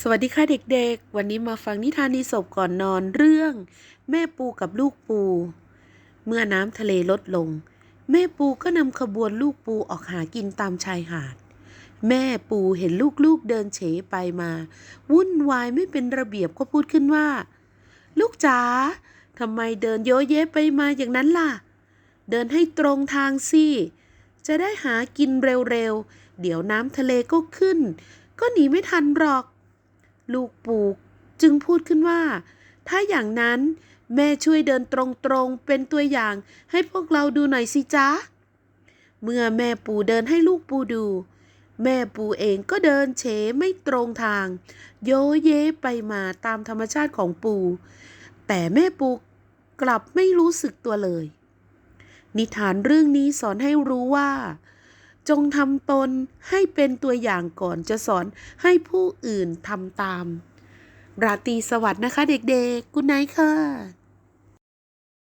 สวัสดีค่ะเด็กๆ วันนี้มาฟังนิทานอีสปก่อนนอนเรื่อง แม่ปูกับลูกปู เมื่อน้ำทะเลลดลง แม่ปูก็นำขบวนลูกปูออกหากินตามชายหาด แม่ปูเห็นลูกๆเดินเฉไปมา วุ่นวายไม่เป็นระเบียบก็พูดขึ้นว่า ลูกจ๋าทำไมเดินโยเยไปมาอย่างนั้นล่ะ เดินให้ตรงทางสิจะได้หากินเร็วๆเดี๋ยวน้ำทะเลก็ขึ้น ก็หนีไม่ทันหรอก ลูกปูจึงพูดขึ้นว่า ถ้าอย่างนั้นแม่ช่วยเดินตรงๆเป็นตัวอย่างให้พวกเราดูหน่อยสิจ๊ะ เมื่อแม่ปูเดินให้ลูกปูดู แม่ปูเองก็เดินเฉไม่ตรงทาง โยเยไปมาตามธรรมชาติของปู แต่แม่ปูกลับไม่รู้สึกตัวเลย นิทานเรื่องนี้สอนให้รู้ว่า จงทำตนให้เป็นตัวอย่างก่อนจะสอนให้ผู้อื่นทำตาม ราตรีสวัสดิ์นะคะเด็กๆกุณไนค่ะ